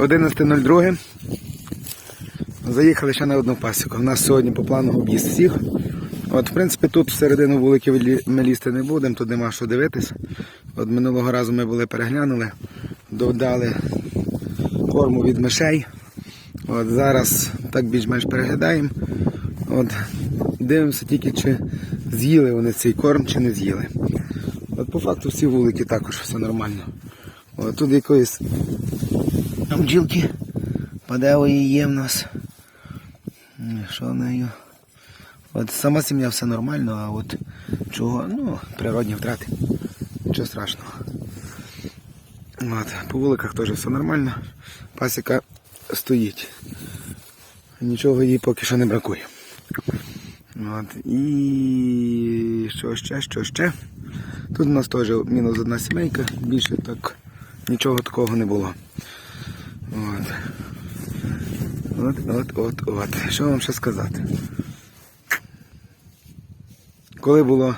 11.02. Заїхали ще на одну пасіку. У нас сьогодні по плану об'їзд всіх. От, в принципі, тут всередину вулики ми лізти не будемо, тут нема що дивитись. От минулого разу ми були переглянули, додали корму від мишей. От зараз так більш-менш переглядаємо. От, дивимося тільки, чи з'їли вони цей корм, чи не з'їли. От по факту всі вулики також все нормально. От тут якоїсь бджілки падевої є в нас. Що нею? От сама сім'я все нормально, а от чого, ну, природні втрати. Нічого страшного. От, по вуликах теж все нормально. Пасіка стоїть. Нічого їй поки що не бракує. От, і що ще, що ще? Тут у нас теж мінус одна сімейка, більше так нічого такого не було. От. От, от, от, от. Що вам ще сказати? Коли було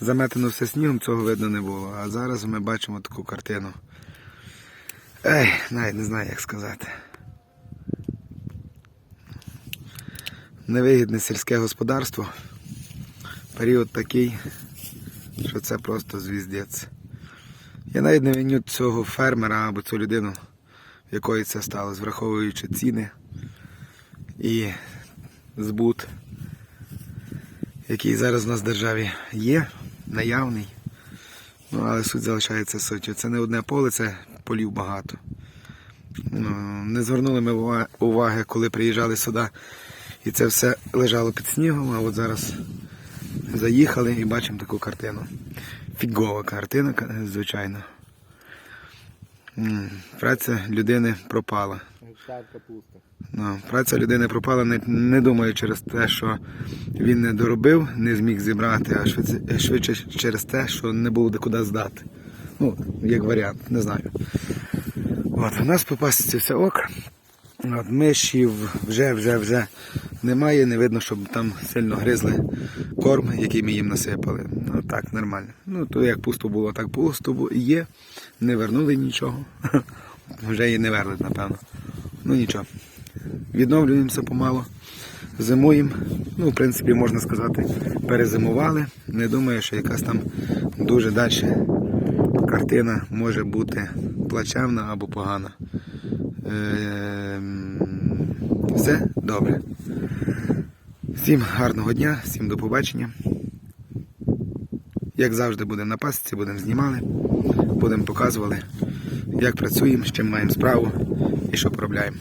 заметено все снігом, цього видно не було. А зараз ми бачимо таку картину. Ей, навіть не знаю, як сказати. Невигідне сільське господарство. Період такий, що це просто звіздець. Я навіть не виню цього фермера або цю людину, в якої це сталося, враховуючи ціни і збут, який зараз у нас в державі є, наявний. Ну, але суть залишається суттю. Це не одне поле, це полів багато. Ну, не звернули ми ува- уваги, коли приїжджали сюди, і це все лежало під снігом, а от зараз заїхали і бачимо таку картину. Фігова картина, звичайно. Праця людини пропала. Ну, праця людини пропала, не, не думаю через те, що він не доробив, не зміг зібрати, а швидше, швидше через те, що не було де куди здати. Ну, як варіант, не знаю. От, у нас по пасіці все ок. От, мишів вже, вже, вже немає, не видно, щоб там сильно гризли корм, який ми їм насипали. Ну так, нормально. Ну, то як пусто було, так пусто бу- є. Не вернули нічого. Вже і не вернуть, напевно. Ну нічого. Відновлюємося помало. Зимуємо. Ну, в принципі, можна сказати, перезимували. Не думаю, що якась там дуже далі картина може бути плачевна або погана. Все добре. Всім гарного дня, всім до побачення. Як завжди будемо на пасіці, будемо знімали, будемо показували, як працюємо, з чим маємо справу і що поробляємо.